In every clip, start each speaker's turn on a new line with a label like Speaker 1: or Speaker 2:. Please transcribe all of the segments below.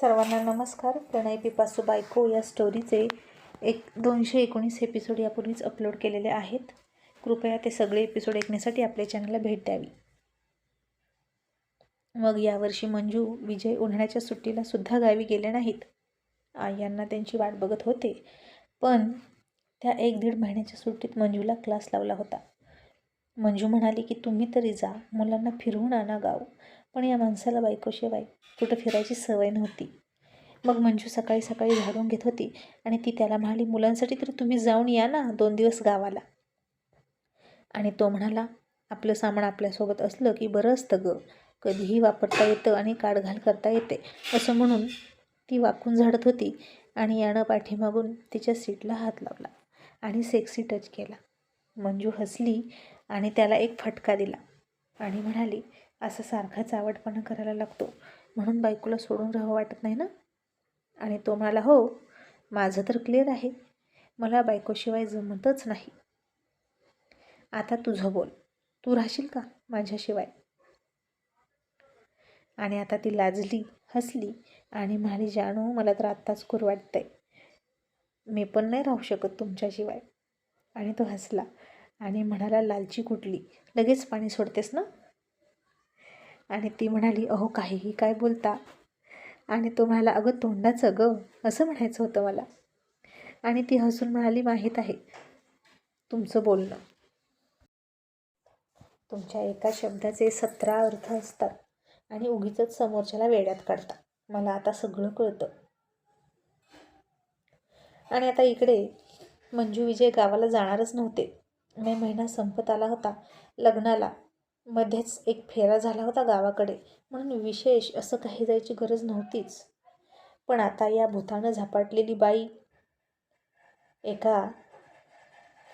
Speaker 1: सर्वांना नमस्कार. प्रणय पिपासू बायको या स्टोरीचे एक दोनशे एकोणीस एपिसोड यापूर्वीच अपलोड केलेले आहेत. कृपया ते सगळे एपिसोड ऐकण्यासाठी आपल्या चॅनलला भेट द्यावी. मग यावर्षी मंजू विजय उन्हाळ्याच्या सुट्टीला सुद्धा गावी गेले नाहीत. आई यांना त्यांची वाट बघत होते. पण त्या एक दीड महिन्याच्या सुट्टीत मंजूला क्लास लावला होता. मंजू म्हणाली की तुम्ही तरी जा. मुलांना फिरवून आणा गाव. पण या माणसाला बायकोशिवाय कुठं फिरायची सवय नव्हती. मग मंजू सकाळी सकाळी झाडून घेत होती आणि ती त्याला म्हणाली मुलांसाठी तर तुम्ही जाऊन या ना दोन दिवस गावाला. आणि तो म्हणाला आपलं सामान आपल्यासोबत असलं की बरं असतं गं. कधीही वापरता येतं आणि काढघाल करता येते. असं म्हणून ती वाकून झाडत होती आणि यानं पाठीमागून तिच्या सीटला हात लावला आणि सेक्सी टच केला. मंजू हसली आणि त्याला एक फटका दिला आणि म्हणाली असं सारखाच आवडपणा करायला लागतो. म्हणून बायकोला सोडून राहावं वाटत नाही ना? आणि तो म्हणाला हो माझं तर क्लिअर आहे. मला बायकोशिवाय जमतच नाही. आता तुझं बोल. तू राहशील का माझ्याशिवाय? आणि आता ती लाजली हसली आणि म्हणाली जाणू मला तर आत्ताच करू वाटतंय. मी पण नाही राहू शकत तुमच्याशिवाय. आणि तो हसला आणि म्हणाला लालची कुठली? लगेच पाणी सोडतेस ना? आणि ती म्हणाली अहो काहीही काय बोलता? आणि तो म्हणाला अगं तोंडाचं ग असं म्हणायचं होतं मला. आणि ती हसून म्हणाली माहीत आहे तुमचं बोलणं. तुमच्या एका शब्दाचे सतरा अर्थ असतात आणि उगीच समोरच्याला वेड्यात काढता मला आता सगळं कळतं. आणि आता इकडे मंजू विजय गावाला जाणारच नव्हते. मे महिना संपत आला होता लग्नाला. मध्येच एक फेरा झाला होता गावाकडे. म्हणून विशेष असं काही जायची गरज नव्हतीच. पण आता या भूतानं झपाटलेली बाई एका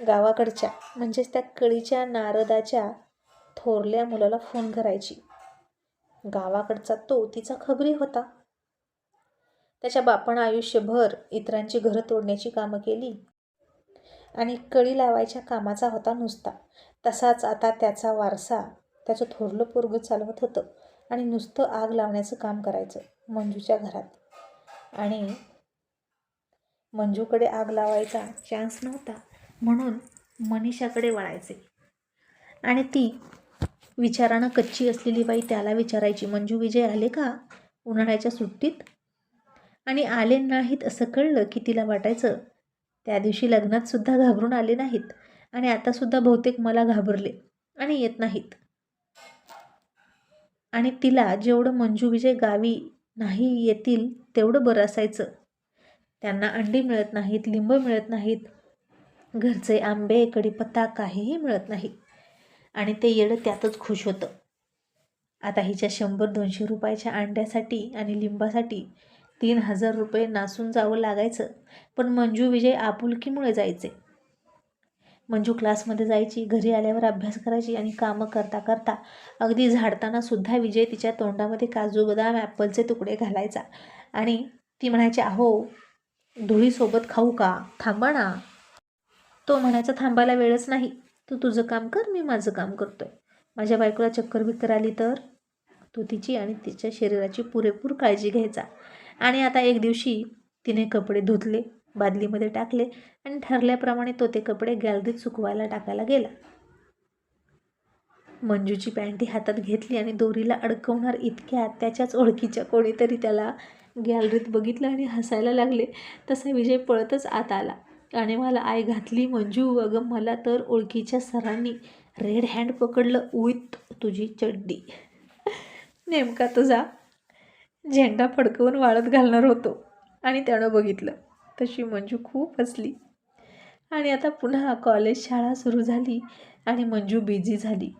Speaker 1: गावाकडच्या म्हणजेच त्या कळीच्या नारदाच्या थोरल्या मुलाला फोन करायची. गावाकडचा तो तिचा खबरी होता. त्याच्या बापानं आयुष्यभर इतरांची घरं तोडण्याची कामं केली. आणि कळी लावायच्या कामाचा होता नुसता. तसाच आता त्याचा वारसा त्याचं थोरलं पोरगं चालवत होतं आणि नुसतं आग लावण्याचं काम करायचं मंजूच्या घरात. आणि मंजूकडे आग लावायचा चान्स नव्हता म्हणून मनीषाकडे वळायचे. आणि ती विचारानं कच्ची असलेली बाई त्याला विचारायची मंजू विजय आले का उन्हाळ्याच्या सुट्टीत? आणि आले नाहीत असं कळलं की तिला वाटायचं त्या दिवशी लग्नात सुद्धा घाबरून आले नाहीत आणि आतासुद्धा बहुतेक मला घाबरले आणि येत नाहीत. आणि तिला जेवढं मंजू विजय गावी नाही येतील तेवढं बरं असायचं. त्यांना अंडी मिळत नाहीत लिंब मिळत नाहीत घरचे आंबे कडीपत्ता काहीही मिळत नाही. आणि ते येडं त्यातच खुश होतं. आता हिच्या शंभर दोनशे रुपयाच्या अंड्यासाठी आणि लिंबासाठी तीन हजार रुपये नासून जावं लागायचं. पण मंजू विजय आपुलकीमुळे जायचे. मंजू क्लासमध्ये जायची घरी आल्यावर अभ्यास करायची आणि कामं करता करता अगदी झाडताना सुद्धा विजय तिच्या तोंडामध्ये काजू बदाम ॲपलचे तुकडे घालायचा आणि ती म्हणायची अहो धुळीसोबत खाऊ का? थांबा ना. तो म्हणायचा थांबायला वेळच नाही. तू तुझं काम कर मी माझं काम करतोय. माझ्या बायकोला चक्कर बिक्कर आली तर? तो तिची आणि तिच्या शरीराची पुरेपूर काळजी घ्यायचा. आणि आता एक दिवशी तिने कपडे धुतले. बादलीमध्ये टाकले आणि ठरल्याप्रमाणे तो ते कपडे गॅलरीत सुकवायला टाकायला गेला. मंजूची पॅन्टी हातात घेतली आणि दोरीला अडकवणार इतक्या त्याच्याच ओळखीच्या कोणीतरी त्याला गॅलरीत बघितलं आणि हसायला लागले तसा विजय पळतच आत आला. आणि मला आय घातली मंजू अगं मला तर ओळखीच्या सरांनी रेड हँड पकडलं उईत तुझी चड्डी. नेमका तुझा झेंडा फडकवून वाळत घालणार होतो आणि त्यानं बघितलं. तशी मंजू खूप हसली. आणि आता पुन्हा कॉलेज शाळा सुरू झाली आणि मंजू बिझी झाली.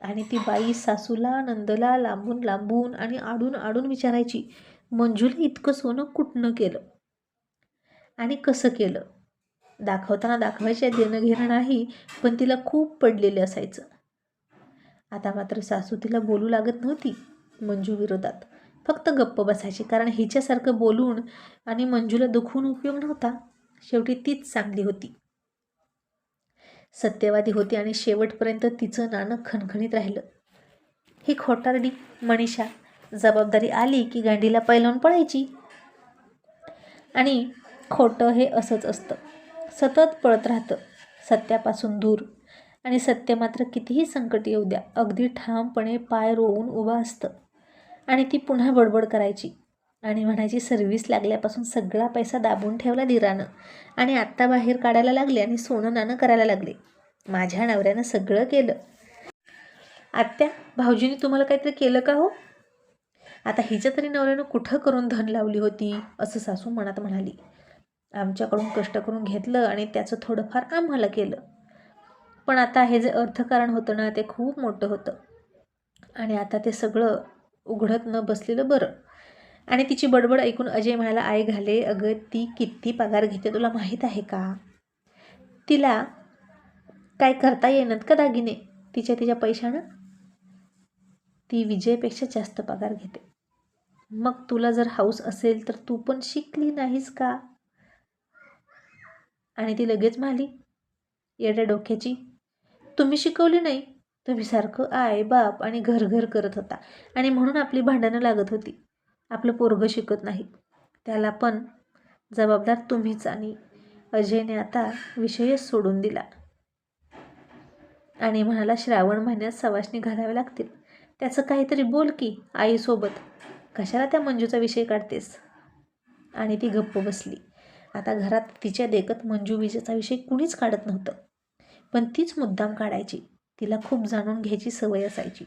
Speaker 1: आणि ती बाई सासूला नंदला लांबून लांबून आणि आडून आडून विचारायची मंजूला इतकं सोनं कुठनं केलं? आणि कसं केलं? दाखवताना दाखवायच्या देणं घेणं नाही पण तिला खूप पडलेलं असायचं. आता मात्र सासू तिला बोलू लागत नव्हती मंजू विरोधात. फक्त गप्प बसायची कारण हिच्यासारखं बोलून आणि मंजूला दुखवून उपयोग नव्हता. शेवटी तीच चांगली होती. सत्यवादी होती आणि शेवटपर्यंत तिचं नाणं खणखणीत राहिलं. ही खोटारडी मनीषा जबाबदारी आली की गांडीला पैलवून पळायची? आणि खोटं हे असंच असतं. सतत पळत राहतं. सत्यापासून दूर. आणि सत्य मात्र कितीही संकट येऊ द्या अगदी ठामपणे पाय रोवून उभं असतं. आणि ती पुन्हा बडबड करायची. आणि म्हणायची सर्व्हिस लागल्यापासून सगळा पैसा दाबून ठेवला दिरानं आणि आत्ता बाहेर काढायला लागले आणि सोनं नाणं करायला लागले. माझ्या नवऱ्यानं सगळं केलं. आत्या भाऊजीने तुम्हाला काहीतरी केलं का हो? आता हिच्या तरी नवऱ्यानं कुठं करून धन लावली होती? असं सासू मनात म्हणाली. आमच्याकडून कष्ट करून घेतलं आणि त्याचं थोडंफार आम्हाला केलं. पण आता हे जे अर्थकारण होतं ना ते खूप मोठं होतं. आणि आता ते सगळं उघडत न बसलेलं बरं. आणि तिची बडबड ऐकून अजय म्हणाला आई घाले अगं ती किती पगार घेते तुला माहीत आहे का? तिला काय करता येणार का दागिने? तिच्या तिच्या पैशानं? ती विजयपेक्षा जास्त पगार घेते. मग तुला जर हाऊस असेल तर तू पण शिकली नाहीस का? आणि ती लगेच म्हणाली येड्या डोक्याची तुम्ही शिकवली नाही. तुम्ही सारखं आय बाप आणि घर घर करत होता. आणि म्हणून आपली भांडणं लागत होती. आपलं पोरगं शिकत नाही. त्याला पण जबाबदार तुम्हीच आणि अजयने आता विषयच सोडून दिला. आणि म्हणाला श्रावण महिन्यात सवासणी घालावे लागतील. त्याचं काहीतरी बोल की आईसोबत. कशाला त्या मंजूचा विषय काढतेस? आणि ती गप्प बसली. आता घरात तिच्या देखत मंजू विजेचा विषय कुणीच काढत नव्हतं. पण तीच मुद्दाम काढायची. तिला खूप जाणून घ्यायची सवय असायची.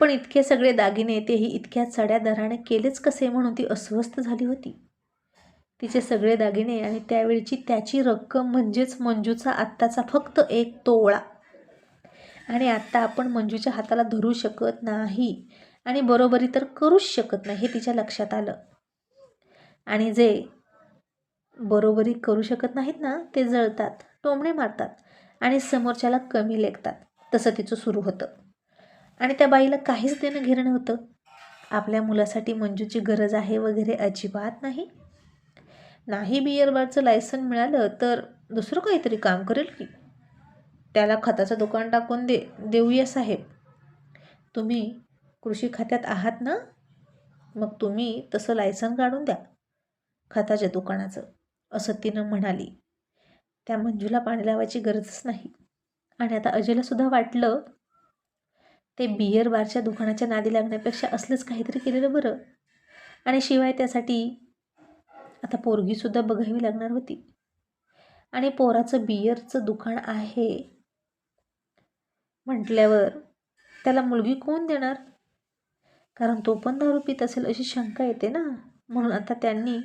Speaker 1: पण इतके सगळे दागिने तेही इतक्या चढ्या दराने केलेच कसे म्हणून ती अस्वस्थ झाली होती? तिचे सगळे दागिने आणि त्यावेळची त्याची रक्कम म्हणजेच मंजूचा आत्ताचा फक्त एक तोळा आणि आत्ता आपण मंजूच्या हाताला धरू शकत नाही आणि बरोबरी तर करूच शकत नाही हे तिच्या लक्षात आलं. आणि जे बरोबरी करू शकत नाहीत ना ते जळतात टोमणे मारतात. आणि समोरच्याला कमी लेखतात. तसं तिचं सुरू होतं. आणि त्या बाईला काहीच देणं घेणं होतं आपल्या मुलासाठी मंजूची गरज आहे वगैरे अजिबात नाही. नाही बियर बारचं लायसन मिळालं तर दुसरं काहीतरी काम करेल की. त्याला खताचं दुकान टाकून दे देऊया साहेब. तुम्ही कृषी खात्यात आहात ना? मग तुम्ही तसं लायसन काढून द्या. खताच्या दुकानाचं. असं तिनं म्हणाली. त्या मंजूला पाणी लावायची गरजच नाही. आणि आता अजयलासुद्धा वाटलं ते बियर बारच्या दुकानाच्या नादी लागण्यापेक्षा असलंच काहीतरी केलेलं बरं. आणि शिवाय त्यासाठी आता पोरगीसुद्धा बघावी लागणार होती. आणि पोराचं बियरचं दुकान आहे म्हटल्यावर त्याला मुलगी कोण देणार? कारण तो पण दारू पित असेल अशी शंका येते ना. म्हणून आता त्यांनी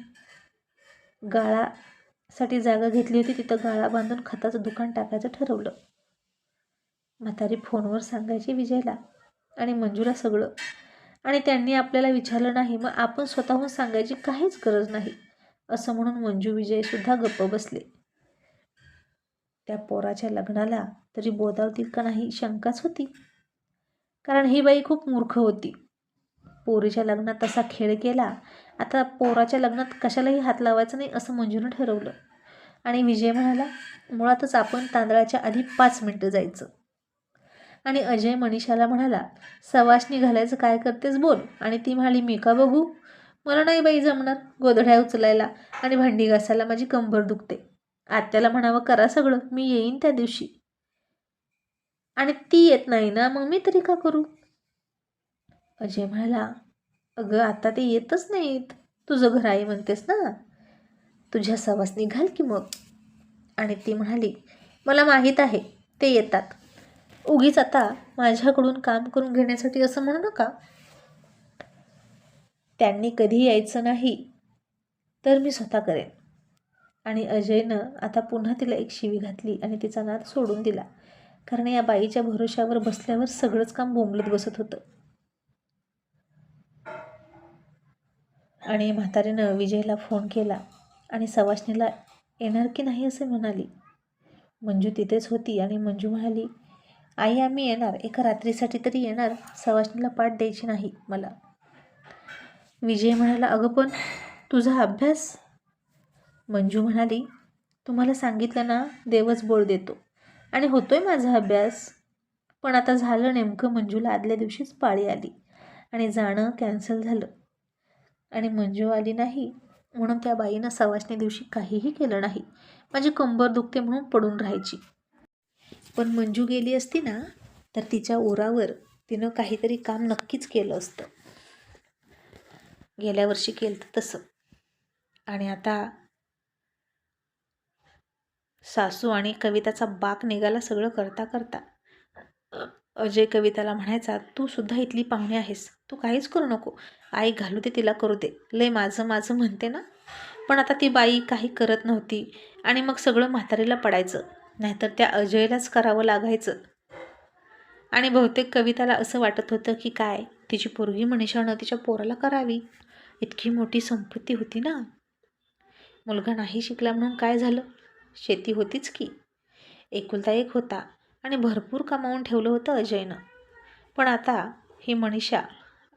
Speaker 1: गाळा साठी जागा घेतली होती तिथं गाळा बांधून खताचं दुकान टाकायचं ठरवलं. म्हातारी फोनवर सांगायची विजयला आणि मंजूला सगळं. आणि त्यांनी आपल्याला विचारलं नाही मग आपण स्वतःहून सांगायची काहीच गरज नाही असं म्हणून मंजू विजयसुद्धा गप्प बसले. त्या पोराच्या लग्नाला तरी बोधावतील का नाही शंकाच होती. कारण ही बाई खूप मूर्ख होती. पोरीच्या लग्नात तसा खेळ केला आता पोराच्या लग्नात कशालाही हात लावायचा नाही असं मंजूनं ठरवलं. आणि विजय म्हणाला मुळातच आपण तांदळाच्या आधी पाच मिनटं जायचं. आणि अजय मनीषाला म्हणाला सवाशनी घालायचं काय करतेस बोल. आणि ती म्हणाली मी का बघू? मला नाही बाई जमणार गोधड्या उचलायला आणि भांडी घासायला माझी कंबर दुखते. आत्याला म्हणावं करा सगळं मी येईन त्या दिवशी. आणि ती येत नाही ना मग मी तरी का करू? अजय म्हणाला अगं आता ते येतच नाहीत. तुझं घर आई म्हणतेस ना? तुझ्या सवासनी घाल की मग. आणि ती म्हणाली मला माहीत आहे ते येतात. उगीच आता माझ्याकडून काम करून घेण्यासाठी असं म्हणू नका. त्यांनी कधी यायचं नाही तर मी स्वतः करेन. आणि अजयनं आता पुन्हा तिला एक शिवी घातली आणि तिचा नाद सोडून दिला. कारण या बाईच्या भरोश्यावर बसल्यावर सगळंच काम बोंबलत बसत होतं. आणि म्हातारीनं विजयला फोन केला आणि सवाशनीला येणार की नाही? असे म्हणाली. मंजू तिथेच होती आणि मंजू म्हणाली आई आम्ही येणार. एका रात्रीसाठी तरी येणार. सवाशनीला पाठ द्यायची नाही मला. विजय म्हणाला अगं पण तुझा अभ्यास? मंजू म्हणाली तुम्हाला सांगितलं ना देवच बोल देतो. आणि होतोय माझा अभ्यास. पण आता झालं नेमकं मंजूला आदल्या दिवशीच पाळी आली आणि जाणं कॅन्सल झालं. आणि मंजू आली नाही. म्हणून त्या बाईनं सवासने दिवशी काहीही केलं नाही. माझी कंबर दुखते म्हणून पडून राहायची. पण मंजू गेली असती ना तर तिच्या ओरावर तिनं काहीतरी काम नक्कीच केलं असतं. गेल्या वर्षी केलं तसं. आणि आता सासू आणि कविताचा बाक निघाला सगळं करता करता. अजय कविताला म्हणायचा तू सुद्धा इथली पाहुणे आहेस. तू काहीच करू नको. आई घालू दे तिला करू दे. लय माझं माझं म्हणते ना. पण आता ती बाई काही करत नव्हती आणि मग सगळं म्हातारीला पडायचं. नाहीतर त्या अजयलाच करावं लागायचं. आणि बहुतेक कविताला असं वाटत होतं की काय तिची पोरगी मनीषानं तिच्या पोराला करावी? इतकी मोठी संपत्ती होती ना. मुलगा नाही शिकला म्हणून काय झालं? शेती होतीच की. एकुलता एक होता आणि भरपूर कमावून ठेवलं होतं अजयनं. पण आता ही मनीषा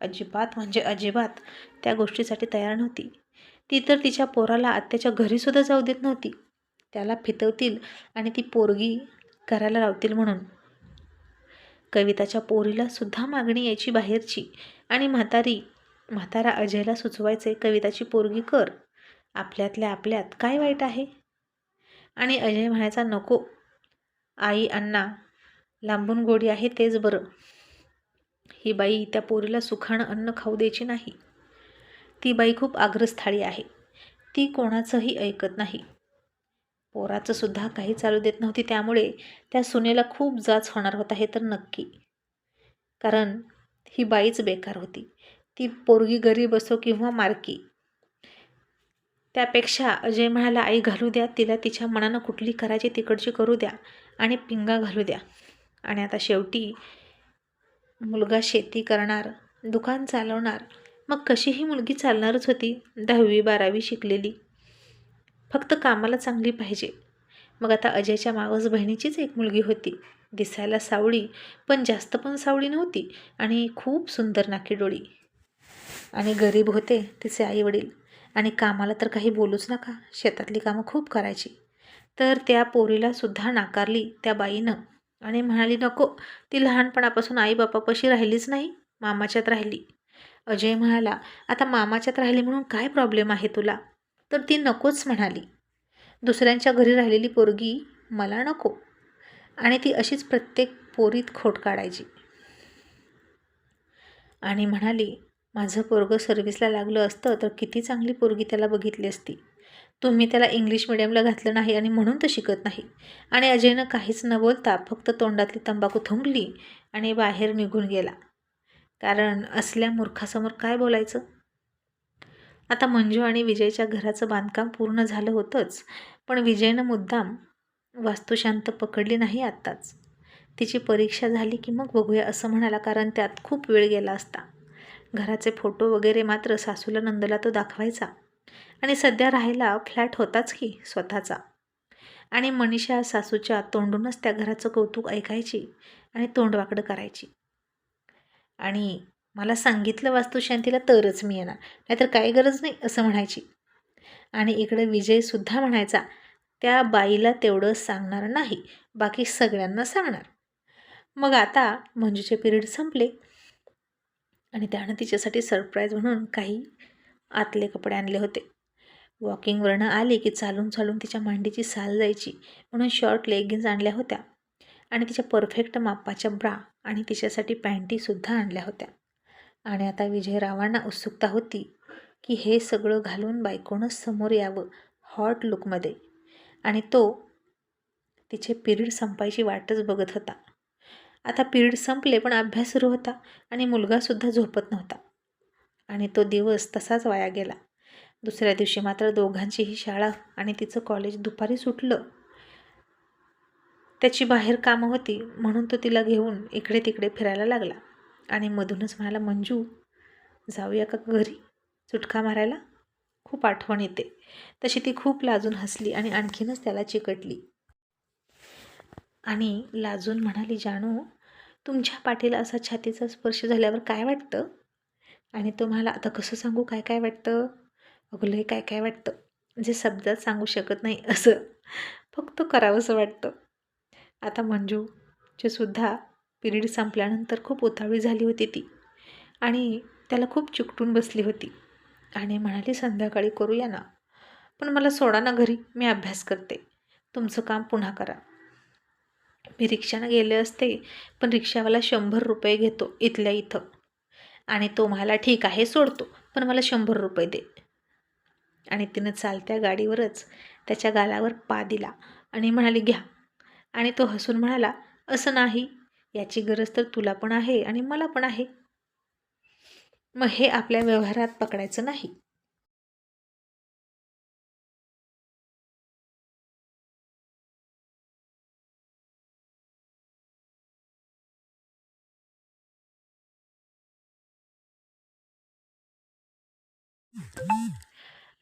Speaker 1: अजिबात म्हणजे अजिबात त्या गोष्टीसाठी तयार नव्हती. ती तर तिच्या पोराला आत्याच्या घरीसुद्धा जाऊ देत नव्हती. त्याला फितवतील आणि ती पोरगी करायला लावतील म्हणून. कविताच्या पोरीला सुद्धा मागणी यायची बाहेरची आणि म्हातारी म्हातारा अजयला सुचवायचे कविताची पोरगी कर. आपल्यातल्या आपल्यात काय वाईट आहे? आणि अजय म्हणायचा नको. आई अण्णा लांबून गोडी आहे तेच बरं. ही बाई त्या पोरीला सुखाणं अन्न खाऊ द्यायची नाही. ती बाई खूप आग्रस्थाळी आहे. ती कोणाचंही ऐकत नाही. पोराचं सुद्धा काही चालू देत नव्हती त्यामुळे त्या सुनेला खूप जाच होणार होता हे तर नक्की. कारण ही बाईच बेकार होती. ती पोरगी गरीब असो किंवा मारकी. त्यापेक्षा अजय म्हणाला आई घालू द्या तिला तिच्या मनानं कुठली करायची तिकडची करू द्या आणि पिंगा घालू द्या. आणि आता शेवटी मुलगा शेती करणार दुकान चालवणार मग कशी ही मुलगी चालणारच होती दहावी बारावी शिकलेली. फक्त कामाला चांगली पाहिजे. मग आता अजयच्या मावस बहिणीचीच एक मुलगी होती. दिसायला सावळी पण जास्त पण सावळी नव्हती आणि खूप सुंदर नाकी डोळी. आणि गरीब होते तिचे आईवडील. आणि कामाला तर काही बोलूच नका शेतातली कामं खूप करायची. तर त्या पोरीला सुद्धा नाकारली त्या बाईनं. आणि म्हणाली नको ती लहानपणापासून आईबापापाशी राहिलीच नाही मामाच्यात राहिली. अजय म्हणाला आता मामाच्यात राहिली म्हणून काय प्रॉब्लेम आहे तुला? तर ती नकोच म्हणाली. दुसऱ्यांच्या घरी राहिलेली पोरगी मला नको. आणि ती अशीच प्रत्येक पोरीत खोट काढायची. आणि म्हणाली माझं पोरगं सर्व्हिसला लागलं असतं तर किती चांगली पोरगी त्याला बघितली असती. तुम्ही त्याला इंग्लिश मिडियमला घातलं नाही आणि म्हणून तो शिकत नाही. आणि अजयनं काहीच न बोलता फक्त तोंडातली तंबाखू थुंकली आणि बाहेर निघून गेला. कारण असल्या मूर्खासमोर काय बोलायचं? आता मंजू आणि विजयच्या घराचं बांधकाम पूर्ण झालं होतंच पण विजयनं मुद्दाम वास्तुशांत पकडली नाही आत्ताच. तिची परीक्षा झाली की मग बघूया असं म्हणाला कारण त्यात खूप वेळ गेला असता. घराचे फोटो वगैरे मात्र सासूला नंदला तो दाखवायचा. आणि सध्या राहायला फ्लॅट होताच की स्वतःचा. आणि मनीषा सासूच्या तोंडूनच त्या घराचं कौतुक ऐकायची आणि तोंडवाकडं करायची. आणि मला सांगितलं वास्तुशांतीला तरच मी येणार नाहीतर काही गरज नाही असं म्हणायची. आणि इकडं विजयसुद्धा म्हणायचा त्या बाईला तेवढं सांगणार नाही बाकी सगळ्यांना सांगणार. मग आता मंजूचे पिरियड संपले. आणि त्यानं तिच्यासाठी सरप्राईज म्हणून काही आतले कपडे आणले होते. वॉकिंगवरनं आली की चालून चालून तिच्या मांडीची साल जायची म्हणून शॉर्ट लेगिन्स आणल्या होत्या आणि तिच्या परफेक्ट मापाच्या ब्रा आणि तिच्यासाठी पॅन्टीसुद्धा आणल्या होत्या. आणि आता विजयरावांना उत्सुकता होती की हे सगळं घालून बायकोनं समोर यावं हॉट लुकमध्ये. आणि तो तिचे पिरियड संपायची वाटच बघत होता. आता पिरियड संपले पण अभ्यास सुरू होता आणि मुलगासुद्धा झोपत नव्हता. आणि तो दिवस तसाच वाया गेला. दुसऱ्या दिवशी मात्र दोघांचीही शाळा आणि तिचं कॉलेज दुपारी सुटलं. त्याची बाहेर कामं होती म्हणून तो तिला घेऊन इकडे तिकडे फिरायला लागला. आणि मधूनच म्हणाला मंजू जाऊया का घरी? चुटका मारायला? खूप आठवण येते. तशी ती खूप लाजून हसली आणि आणखीनच त्याला चिकटली. आणि लाजून म्हणाली जाणू तुमच्या पाठीला असा छातीचा स्पर्श झाल्यावर काय वाटतं? आणि तुम्हाला आता कसं सांगू? काय काय वाटतं? अगलंही काय काय वाटतं? जे शब्दात सांगू शकत नाही असं. फक्त करावंसं वाटतं. आता मंजूचे सुद्धा पिरियड संपल्यानंतर खूप उतावळी झाली होती ती. आणि त्याला खूप चिकटून बसली होती. आणि म्हणाली संध्याकाळी करूया ना. पण मला सोडा ना घरी. मी अभ्यास करते. तुमचं काम पुन्हा करा. मी रिक्षानं गेले असते पण रिक्षावाला शंभर रुपये घेतो इथल्या इथं. आणि तो म्हणाला ठीक आहे सोडतो. पण मला शंभर रुपये दे. आणि तिनं चालत्या गाडीवरच त्याच्या गालावर पा दिला आणि म्हणाली घ्या. आणि तो हसून म्हणाला असं नाही. याची गरज तर तुला पण आहे आणि मला पण आहे. मग हे आपल्या व्यवहारात पकडायचं नाही.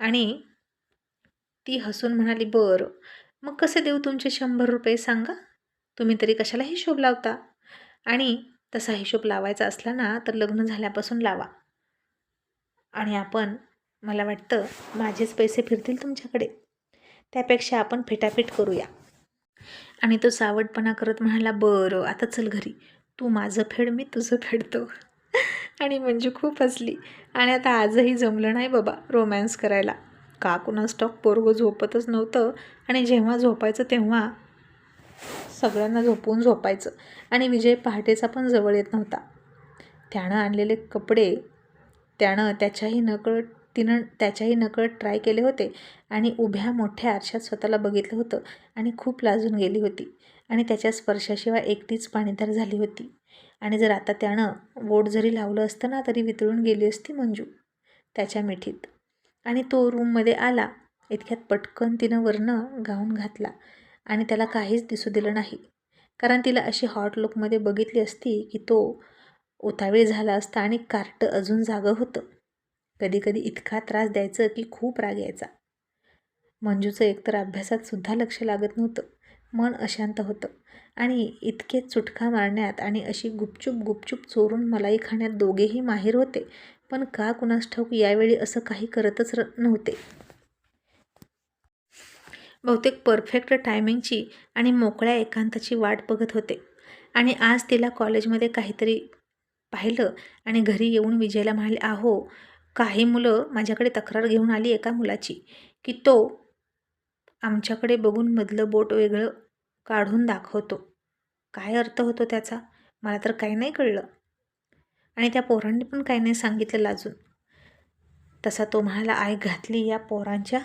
Speaker 1: आणि ती हसून म्हणाली बरं मग कसे देऊ तुमचे शंभर रुपये सांगा? तुम्ही तरी कशाला हिशोब लावता? आणि तसा हिशोब लावायचा असला ना तर लग्न झाल्यापासून लावा. आणि आपण मला वाटतं माझेच पैसे फिरतील तुमच्याकडे. त्यापेक्षा आपण फिटाफिट करूया. आणि तो सावटपणा करत म्हणाला बरं आता चल घरी. तू माझं फेड मी तुझं फेडतो. आणि म्हणजे खूप हसली. आणि आता आजही जमलं नाही बाबा रोमॅन्स करायला. का स्टॉक पोरगं झोपतच नव्हतं. आणि जेव्हा झोपायचं तेव्हा सगळ्यांना झोपून झोपायचं. आणि विजय पहाटेचा पण जवळ येत नव्हता. त्यानं आणलेले कपडे त्यानं त्याच्याही नकळत तिनं त्याच्याही नकळत ट्राय केले होते. आणि उभ्या मोठ्या आरशात स्वतःला बघितलं होतं. आणि खूप लाजून गेली होती. आणि त्याच्या स्पर्शाशिवाय एकटीच पाणीदार झाली होती. आणि जर आता त्यानं बोट जरी लावलं असतं ना तरी वितळून गेली असती मंजू त्याच्या मिठीत. आणि तो रूममध्ये आला इतक्यात पटकन तिनं वरनं गाऊन घातला आणि त्याला काहीच दिसू दिलं नाही. कारण तिला अशी हॉट लुकमध्ये बघितली असती की तो उतावीळ झाला असता आणि कार्ट अजून जागं होतं. कधीकधी इतका त्रास द्यायचं की खूप राग यायचा. मंजूचं एकतर अभ्यासात सुद्धा लक्ष लागत नव्हतं. मन अशांत होतं. आणि इतके चुटका मारण्यात आणि अशी गुपचूप गुपचूप चोरून मलाई खाण्यात दोघेही माहीर होते. पण का कुणास ठाऊक यावेळी असं काही करतच र नव्हते. बहुतेक परफेक्ट टायमिंगची आणि मोकळ्या एकांताची वाट बघत होते. आणि आज तिला कॉलेजमध्ये काहीतरी पाहिलं आणि घरी येऊन विजयला म्हणाले आहो काही मुलं माझ्याकडे तक्रार घेऊन आली एका मुलाची. की तो आमच्याकडे बघून मधलं बोट वेगळं काढून दाखवतो. काय अर्थ होतो त्याचा? मला तर काही नाही कळलं. आणि त्या पोरांनी पण काही नाही सांगितलं अजून. तसा तो म्हणाला आय घातली या पोरांच्या?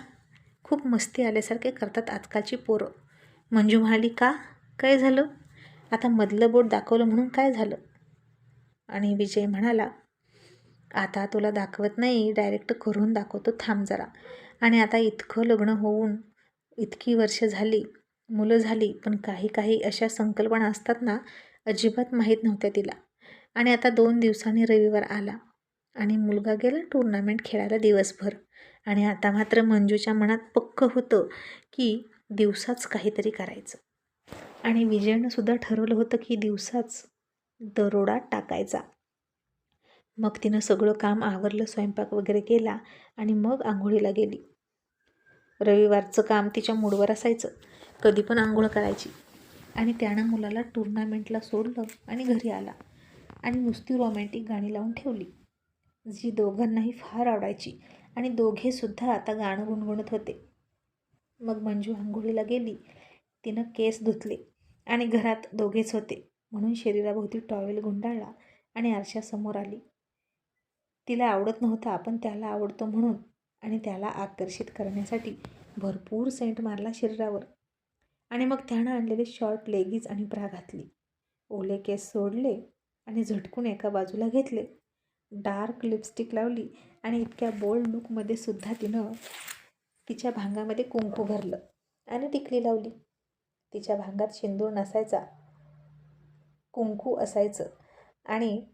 Speaker 1: खूप मस्ती आल्यासारखे करतात आजकालची पोरं. मंजू म्हणाली का? काय झालं? आता मधलं बोट दाखवलं म्हणून काय झालं? आणि विजय म्हणाला आता तुला दाखवत नाही डायरेक्ट करून दाखवतो थांब जरा. आणि आता इतकं लग्न होऊन इतकी वर्ष झाली मुलं झाली पण काही काही अशा संकल्पना असतात ना अजिबात माहीत नव्हत्या तिला. आणि आता दोन दिवसांनी रविवार आला आणि मुलगा गेला टुर्नामेंट खेळायला दिवसभर. आणि आता मात्र मंजूच्या मनात पक्क होतं की दिवसाच काहीतरी करायचं. आणि विजयनं सुद्धा ठरवलं होतं की दिवसाच दरोडा टाकायचा. मग तिनं सगळं काम आवरलं स्वयंपाक वगैरे केला आणि मग आंघोळीला गेली. रविवारचं काम तिच्या मूडवर असायचं. कधी पण आंघोळ करायची. आणि त्यानं मुलाला टुर्नामेंटला सोडलं आणि घरी आला. आणि नुसती रोमॅन्टिक गाणी लावून ठेवली. जी दोघांनाही फार आवडायची. आणि दोघेसुद्धा आता गाणं गुणगुणत होते. मग मंजू आंघोळीला गेली. तिनं केस धुतले. आणि घरात दोघेच होते. म्हणून शरीराभोवती टॉवेल गुंडाळला आणि आरशासमोर आली. तिला आवडत नव्हता आपण त्याला आवडतो म्हणून. आणि त्याला आकर्षित करण्यासाठी भरपूर सेंट मारला शरीरावर. आणि मग त्यानं आणलेले शॉर्ट लेगीज आणि ब्रा घातली. ओले केस सोडले आणि झटकून एका बाजूला घेतले. डार्क लिपस्टिक लावली आणि इतक्या बोल्ड लुकमध्ये सुद्धा तिनं तिच्या भांगामध्ये कुंकू भरलं आणि टिकली लावली. तिच्या भांगात शेंदूर नसायचा. कुंकू असायचं. आणि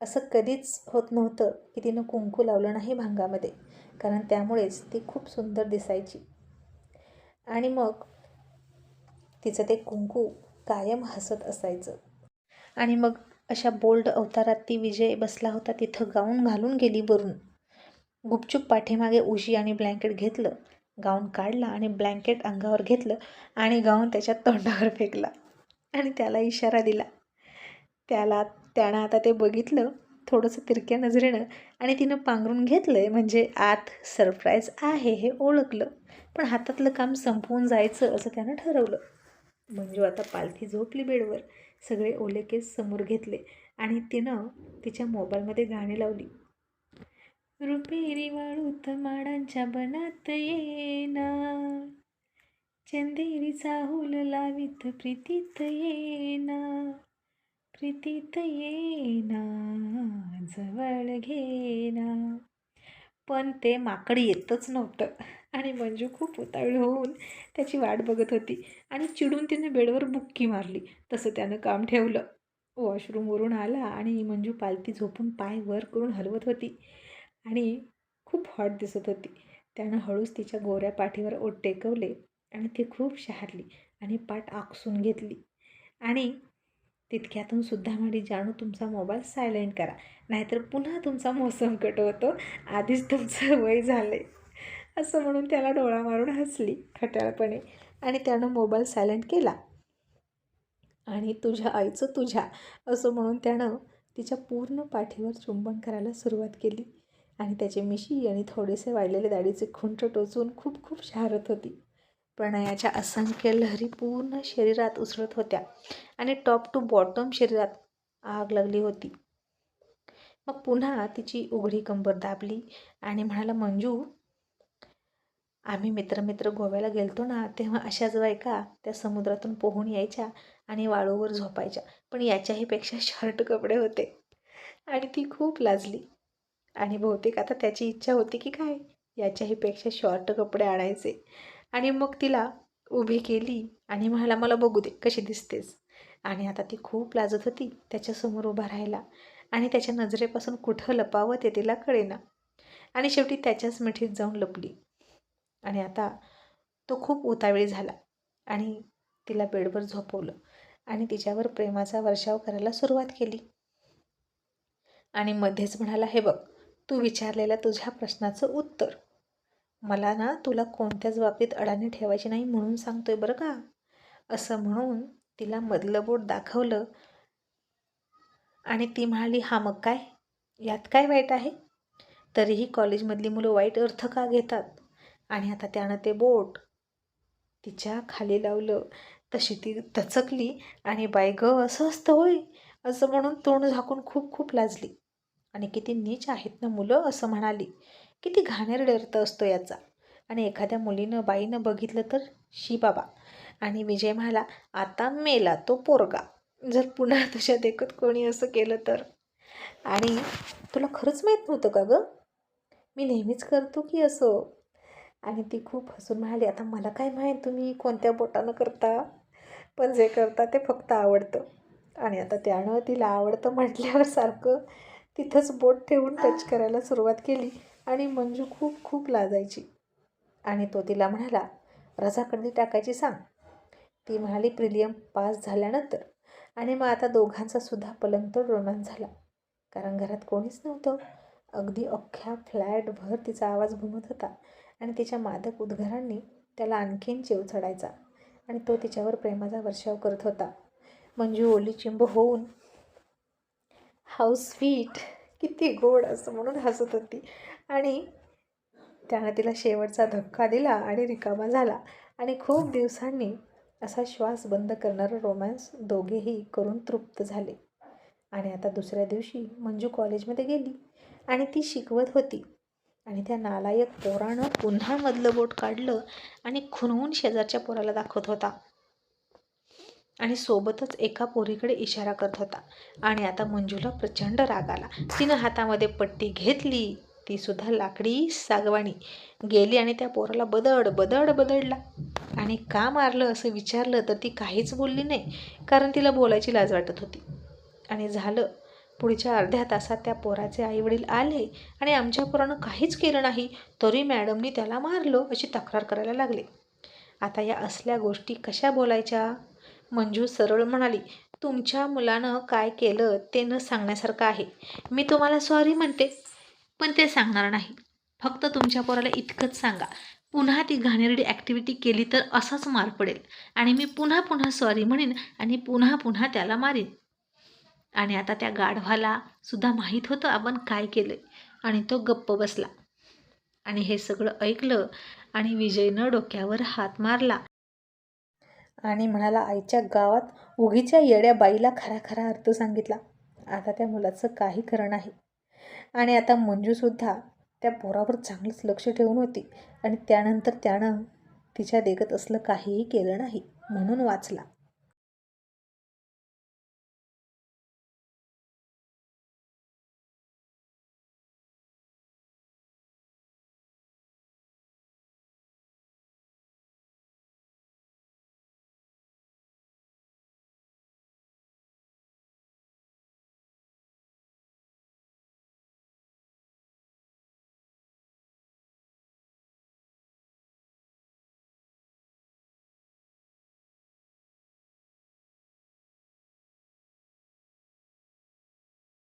Speaker 1: असं कधीच होत नव्हतं की तिनं कुंकू लावलं नाही भांगामध्ये कारण त्यामुळेच ती खूप सुंदर दिसायची. आणि मग तिचं ते कुंकू कायम हसत असायचं. आणि मग अशा बोल्ड अवतारात ती विजय बसला होता तिथं गाऊन घालून गेली वरून. गुपचूप पाठीमागे उशी आणि ब्लँकेट घेतलं. गाऊन काढला आणि ब्लँकेट अंगावर घेतलं आणि गाऊन त्याच्या तोंडावर फेकला. आणि त्याला इशारा दिला. त्याला त्यानं आता ते बघितलं थोडंसं तिरक्या नजरेनं आणि तिनं पांघरून घेतलं आहे म्हणजे आत सरप्राईज आहे हे ओळखलं. पण हातातलं काम संपवून जायचं असं त्यानं ठरवलं. मंजू आता पालथी झोपली बेडवर. सगळे ओले केस समोर घेतले आणि तिनं तिच्या मोबाईलमध्ये गाणी लावली. रुपेरी वाळूत माडांच्या बनात येना चंदेरी चाहूल लावीत प्रीतीत येना प्रीतीत येना जवळ घेना पण ते माकड येतच नव्हतं. आणि मंजू खूप उतावीळ होऊन त्याची वाट बघत होती आणि चिडून तिने बेडवर बुक्की मारली. तसं त्यानं काम ठेवलं. वॉशरूमवरून आला आणि मंजू पालती झोपून पाय वर करून हलवत होती आणि खूप हॉट दिसत होती. त्यानं हळूच तिच्या गोऱ्या पाठीवर ओट टेकवले आणि ती खूप शहारली आणि पाठ आकसून घेतली. आणि तितक्यातून सुद्धा म्हणे जाणू तुमचा मोबाईल सायलेंट करा. नाहीतर पुन्हा तुमचा मोसम कट होतो. आधीच तुमचं वय झालं आहे असं म्हणून त्याला डोळा मारून हसली खट्याळपणे आणि त्यानं मोबाईल सायलेंट केला. आणि तुझ्या आईचं तुझ्या असं म्हणून त्यानं तिच्या पूर्ण पाठीवर चुंबन करायला सुरुवात केली. आणि त्याचे मिशी आणि थोडेसे वाढलेले दाढीचे खुंट टोचून खूप खूप शहारत होती. प्रणयाच्या असंख्य लहरी पूर्ण शरीरात उसळत होत्या. आणि टॉप टू बॉटम शरीरात आग लागली होती. मग पुन्हा तिची उघडी कंबर दाबली आणि म्हणाला मंजू आम्ही मित्रमित्र गोव्याला गेलतो ना तेव्हा अशाच बायका त्या समुद्रातून पोहून यायच्या आणि वाळूवर झोपायच्या. पण याच्याही पेक्षा शर्ट कपडे होते. आणि ती खूप लाजली. आणि बहुतेक आता त्याची इच्छा होती की काय याच्याही पेक्षा शॉर्ट कपडे आणायचे. आणि मग तिला उभी केली आणि म्हणाला मला बघू दे कशी दिसतेस. आणि आता ती खूप लाजत होती त्याच्यासमोर उभा राहायला आणि त्याच्या नजरेपासून कुठं लपावं ते तिला कळेना. आणि शेवटी त्याच्याच मिठीत जाऊन लपली. आणि आता तो खूप उतावेळी झाला आणि तिला बेडवर झोपवलं आणि तिच्यावर प्रेमाचा वर्षाव करायला सुरुवात केली. आणि मध्येच म्हणाला हे बघ तू विचारलेल्या तुझ्या प्रश्नाचं उत्तर. मला ना तुला कोणत्याच बाबतीत अडाणी ठेवायची नाही म्हणून सांगतोय बरं का? असं म्हणून तिला मधलं बोट दाखवलं आणि ती म्हणाली हा मग काय? यात काय वाईट आहे? तरीही कॉलेजमधली मुलं वाईट अर्थ का घेतात? आणि आता त्यानं ते बोट तिच्या खाली लावलं. तशी ती तचकली आणि बाय ग असं असतं होय. असं म्हणून तोंड झाकून खूप खूप लाजली. आणि किती नीच आहेत ना मुलं असं म्हणाली. किती घाणेरडे अर्थ असतो याचा. आणि एखाद्या मुलीनं बाईनं बघितलं तर शी बाबा. आणि विजय म्हणाला आता मेला तो पोरगा. जर पुन्हा तुझ्या देखत कोणी असं केलं तर? आणि तुला खरंच माहीत नव्हतं का गं? मी नेहमीच करतो की असं? आणि ती खूप हसून म्हणाली आता मला काय माहीत तुम्ही कोणत्या बोटानं करता? पण जे करता ते फक्त आवडतं. आणि आता त्यानं तिला आवडतं म्हटल्यावर सारखं तिथंच बोट ठेवून टच करायला सुरुवात केली आणि मंजू खूप खूप लाजायची. आणि तो तिला म्हणाला रजा टाकायची सांग. ती म्हणाली प्रिलियम पास झाल्यानंतर. आणि मग आता दोघांचा सुद्धा पलंगतोड रोमांच झाला. कारण घरात कोणीच नव्हतं. अगदी अख्ख्या फ्लॅटभर तिचा आवाज घुमत होता. आणि तिच्या मादक उद्गारांनी त्याला आणखीन चेव चढायचा आणि तो तिच्यावर प्रेमाचा वर्षाव करत होता. मंजू ओली चिंब होऊन हाऊस स्वीट किती गोड असं म्हणून हसत होती. आणि त्यानं तिला शेवटचा धक्का दिला आणि रिकामा झाला. आणि खूप दिवसांनी असा श्वास बंद करणारा रोमॅन्स दोघेही करून तृप्त झाले. आणि आता दुसऱ्या दिवशी मंजू कॉलेजमध्ये गेली आणि ती शिकवत होती. आणि त्या नालायक पोरानं पुन्हा मधलं बोट काढलं आणि खुनवून शेजारच्या पोराला दाखवत होता. आणि सोबतच एका पोरीकडे इशारा करत होता. आणि आता मंजूला प्रचंड राग आला. तिनं हातामध्ये पट्टी घेतली. ती सुद्धा लाकडी सागवाणी गेली आणि त्या पोराला बदड बदड बदडला. आणि का मारलं असं विचारलं तर ती काहीच बोलली नाही कारण तिला बोलायची लाज वाटत होती. आणि झालं पुढच्या अर्ध्या तासात त्या पोराचे आईवडील आले आणि आमच्या पोरानं काहीच केलं नाही तरी मॅडमनी त्याला मारलो अशी तक्रार करायला लागले. आता या असल्या गोष्टी कशा बोलायच्या? मंजू सरळ म्हणाली तुमच्या मुलानं काय केलं ते न सांगण्यासारखं आहे. मी तुम्हाला सॉरी म्हणते पण ते सांगणार नाही. फक्त तुमच्या पोराला इतकंच सांगा. पुन्हा ती घाणेरडी ॲक्टिव्हिटी केली तर असाच मार पडेल. आणि मी पुन्हा पुन्हा सॉरी म्हणेन आणि पुन्हा पुन्हा त्याला मारीन. आणि आता त्या गाढवाला सुद्धा माहीत होतं आपण काय केलं आणि तो गप्प बसला. आणि हे सगळं ऐकलं आणि विजयनं डोक्यावर हात मारला. आणि म्हणाला आईच्या गावात उगीच्या येड्या बाईला खरा खरा अर्थ सांगितला. आता त्या मुलाचं काही खरं नाही. आणि आता मंजूसुद्धा त्या पोरावर चांगलंच लक्ष ठेवून होती. आणि त्यानंतर त्यानं तिच्या देखत असलं काहीही केलं नाही म्हणून वाचला.